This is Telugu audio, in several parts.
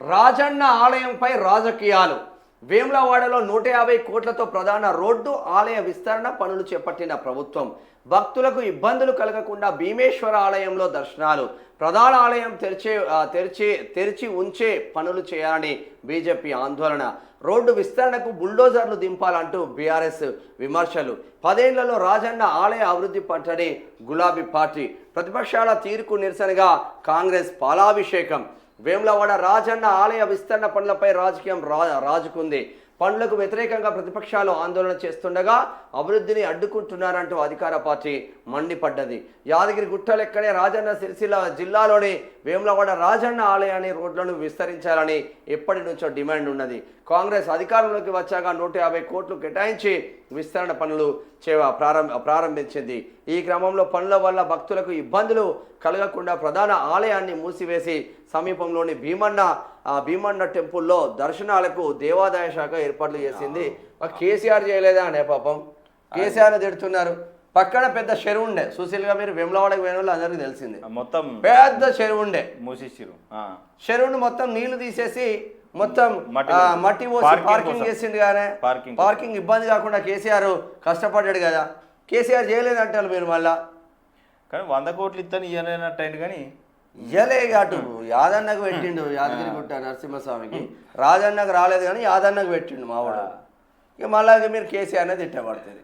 రాజన్న ఆలయంపై రాజకీయాలు. వేములవాడలో నూట యాభై కోట్లతో ప్రధాన రోడ్డు ఆలయ విస్తరణ పనులు చేపట్టిన ప్రభుత్వం. భక్తులకు ఇబ్బందులు కలగకుండా భీమేశ్వర ఆలయంలో దర్శనాలు. ప్రధాన ఆలయం తెరిచే తెరిచి తెరిచి ఉంచే పనులు చేయాలని బీజేపీ ఆందోళన. రోడ్డు విస్తరణకు బుల్డోజర్లు దింపాలంటూ బీఆర్ఎస్ విమర్శలు. పదేళ్ళలో రాజన్న ఆలయ అభివృద్ధి పట్టని గులాబీ పార్టీ. ప్రతిపక్షాల తీరుకు నిరసనగా కాంగ్రెస్ పాలాభిషేకం. వేములవాడ రాజన్న ఆలయ విస్తరణ పనులపై రాజకీయం రా రాజుకుంది. పనులకు వ్యతిరేకంగా ప్రతిపక్షాలు ఆందోళన చేస్తుండగా అభివృద్ధిని అడ్డుకుంటున్నారంటూ అధికార పార్టీ మండిపడ్డది. యాదగిరి గుట్టలెక్కడే రాజన్న సిరిసిల్ల జిల్లాలోని వేములవాడ రాజన్న ఆలయాన్ని రోడ్లను విస్తరించాలని ఎప్పటి నుంచో డిమాండ్ ఉన్నది. కాంగ్రెస్ అధికారంలోకి వచ్చాక నూట యాభై కోట్లు కేటాయించి విస్తరణ పనులు చేవ ప్రారంభ ప్రారంభించింది. ఈ క్రమంలో పనుల వల్ల భక్తులకు ఇబ్బందులు కలగకుండా ప్రధాన ఆలయాన్ని మూసివేసి సమీపంలోని భీమన్న భీమన్న టెంపుల్లో దర్శనాలకు దేవాదాయ శాఖ ఏర్పాట్లు చేసింది. ఆ కేసీఆర్ చేయలేదా అనే పాపం. కేసీఆర్ తిడుతున్నారు. పక్కన పెద్ద చెరువు ఉండే. సుశీల్గా మీరు వెమ్లవాడకి పోయిన వాళ్ళు అందరికీ తెలిసిందే. మొత్తం పెద్ద చెరువు ఉండే. మూసిచ్చిరు ఆ. చెరువును మొత్తం నీళ్ళు తీసేసి మొత్తం మట్టి ఆ, పోసి- పార్కింగ్. చేసిండు కానీ పార్కింగ్ పార్కింగ్ ఇబ్బంది కాకుండా కేసీఆర్ కష్టపడ్డాడు కదా. కేసీఆర్ చేయలేదంటారు మీరు మళ్ళా. కానీ వంద కోట్లు ఇస్తాను ఇయ్యలేనట్టు అయింది కానీ ఇయ్యలే అటు యాదన్నకు పెట్టిండు యాదగిరిగుట్ట నరసింహస్వామికి. రాజన్నకు రాలేదు కానీ యాదన్నకు పెట్టిండు మావాడు ఇక మళ్ళా మీరు కేసీఆర్ అనేది తిట్టబడుతుంది?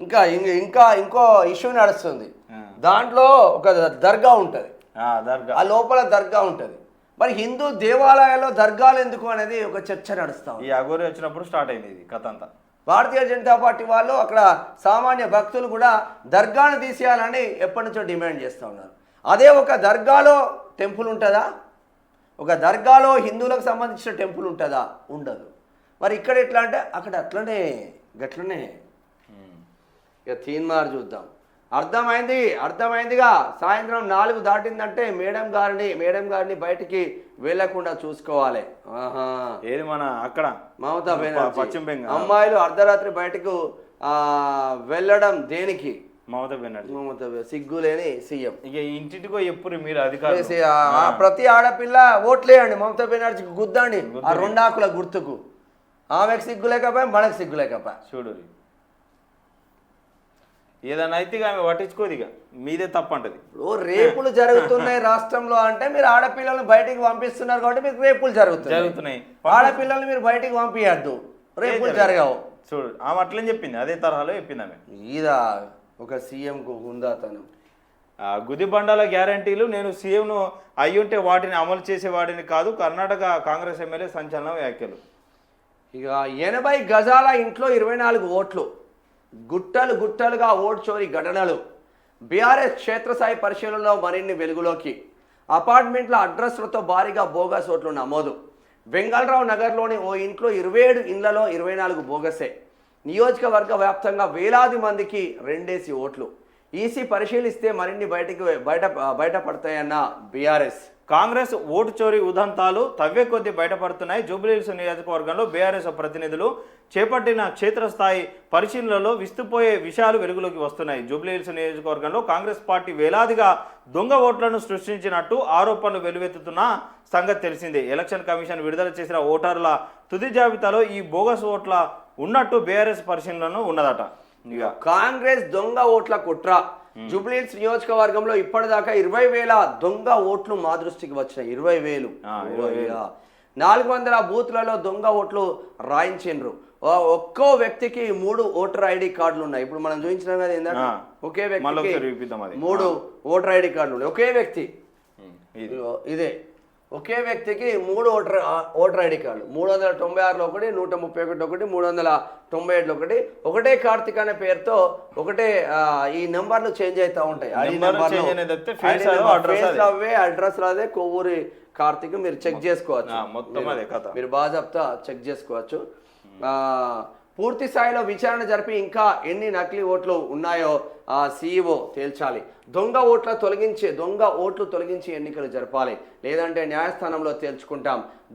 ఇంకా ఇంక- ఇంకా ఇంకో ఇష్యూ నడుస్తుంది. దాంట్లో ఒక దర్గా ఉంటుంది. ఆ, దర్గా. ఆ లోపల దర్గా ఉంటుంది. మరి హిందూ దేవాలయాల్లో దర్గాలు ఎందుకు అనేది ఒక చర్చ నడుస్తా ఈ అగోరి వచ్చినప్పుడు స్టార్ట్ అయింది ఇది కథ అంతా. భారతీయ జనతా పార్టీ వాళ్ళు అక్కడ సామాన్య భక్తులు కూడా దర్గాను తీసేయాలని ఎప్పటి నుంచో డిమాండ్ చేస్తూ ఉన్నారు. అదే ఒక దర్గాలో టెంపుల్ ఉంటుందా? ఒక దర్గాలో హిందువులకు సంబంధించిన టెంపుల్ ఉంటుందా? ఉండదు. మరి ఇక్కడ ఎట్లా అంటే అక్కడ అట్లనే గట్లనే. ఇక తీన్మార్ చూద్దాం. అర్థమైంది? అర్థమైందిగా. సాయంత్రం నాలుగు దాటిందంటే మేడం గారిని మేడం గారిని బయటికి వెళ్ళకుండా చూసుకోవాలి. ఆహా. ఏది మన అక్కడ? మమతా బెనర్జీ. పశ్చిమ బెంగాల్. అమ్మాయిలు అర్ధరాత్రి బయటకు ఆ, వెళ్ళడం దేనికి? మమతా బెనర్జీ. మమతా బె- సిగ్గులేని సీఎం. ఇక ఇంటింటికో ఎప్పుడు మీరు ఆ ప్రతి ఆడపిల్ల ఓట్లేయండి మమతా బెనర్జీకి గుద్దండి ఆ. రెండాకుల గుర్తుకు. ఆమెకు సిగ్గు లేకపోయి మనకు సిగ్గు లేకపోయి చూడు ఏదన్నా అయితే ఆమె పట్టించుకోదు ఇక. మీదే తప్పు అంటది ఓ రేపులు జరుగుతున్నాయి రాష్ట్రంలో అంటే మీరు ఆడపిల్లల్ని బయటికి పంపిస్తున్నారు కాబట్టి మీకు రేపులు జరుగుతున్నాయి. జరుగుతున్నాయి. ఆడపిల్లల్ని మీరు బయటికి పంపించద్దు రేపులు జరగవు. చూడు ఆమె అట్లని చెప్పింది. అదే తరహాలో చెప్పింది ఆమె. ఇదా. ఒక సీఎంకు ఉందాతనం ఆ, గుది బండాల గ్యారంటీలు నేను సీఎంను అయ్యుంటే వాటిని అమలు చేసేవాడిని కాదు కర్ణాటక కాంగ్రెస్ ఎమ్మెల్యే సంచలన వ్యాఖ్యలు. ఇక ఎనభై గజాల ఇంట్లో ఇరవై నాలుగు ఓట్లు. గుట్టలు గుట్టలుగా ఓట్ చోరీ ఘటనలు. బీఆర్ఎస్ క్షేత్రస్థాయి పరిశీలనలో మరిన్ని వెలుగులోకి. అపార్ట్మెంట్ల అడ్రస్లతో భారీగా బోగస్ ఓట్లు నమోదు. వెంగళరావు నగర్లోని ఓ ఇంట్లో ఇరవై ఏడు ఇండ్లలో ఇరవై నాలుగు బోగసే. నియోజకవర్గ వ్యాప్తంగా వేలాది మందికి రెండేసి ఓట్లు. ఈసీ పరిశీలిస్తే మరిన్ని బయటకు బయట బయటపడతాయన్న బీఆర్ఎస్. కాంగ్రెస్ ఓటు చోరీ ఉదంతాలు తవ్వే కొద్దీ బయటపడుతున్నాయి. జూబ్లీహిల్స్ నియోజకవర్గంలో బీఆర్ఎస్ ప్రతినిధులు చేపట్టిన క్షేత్రస్థాయి పరిశీలనలో విస్తుపోయే విషయాలు వెలుగులోకి వస్తున్నాయి. జూబ్లీహిల్స్ నియోజకవర్గంలో కాంగ్రెస్ పార్టీ వేలాదిగా దొంగ ఓట్లను సృష్టించినట్టు ఆరోపణలు వెలువెత్తుతున్న సంగతి తెలిసిందే. ఎలక్షన్ కమిషన్ విడుదల చేసిన ఓటర్ల తుది జాబితాలో ఈ బోగస్ ఓట్ల ఉన్నట్టు బీఆర్ఎస్ పరిశీలనలో ఉన్నదట. ఇక కాంగ్రెస్ దొంగ ఓట్ల కుట్ర. జూబ్లీహిల్స్ నియోజకవర్గంలో ఇప్పటిదాకా ఇరవై వేల దొంగ ఓట్లు మా దృష్టికి వచ్చినాయి. ఇరవై వేలు. నాలుగు వందల బూత్లలో దొంగ ఓట్లు రాయించిండ్రు. ఒక్కో వ్యక్తికి మూడు ఓటర్ ఐడి కార్డులు ఉన్నాయి. ఇప్పుడు మనం చూపించినాం కదా ఏంటంటే. ఒకే అది. మూడు ఓటర్ ఐడి కార్డులు ఉన్నాయి. ఒకే వ్యక్తి. ఇదే. ఒకే వ్యక్తికి మూడు ఓటర్ ఓటర్ ఐడి కార్డు. మూడు వందల తొంభై ఆరులో ఒకటి నూట ముప్పై ఒకటి ఒకటి మూడు వందల తొంభై ఏడులో ఒకటి. ఒకటే కార్తిక్ అనే పేరుతో ఒకటే ఈ నెంబర్లు చేంజ్ అవుతా ఉంటాయి. ఐడి నెంబర్లు. అవే అడ్రస్ అదే. కొవ్వూరి కార్తిక్ మీరు చెక్ చేసుకోవచ్చు. మొత్తం మీరు- అదే కథ. మీరు బాగా చెప్తా చెక్ చేసుకోవచ్చు. ఆ, పూర్తి స్థాయిలో విచారణ జరిపి ఇంకా ఎన్ని నకిలీ ఓట్లు ఉన్నాయో ఆ సీఈఓ తేల్చాలి. దొంగ ఓట్ల తొలగించి దొంగ ఓట్లు తొలగించి ఎన్నికలు జరపాలి. లేదంటే న్యాయస్థానంలో తేల్చుకుంటాం.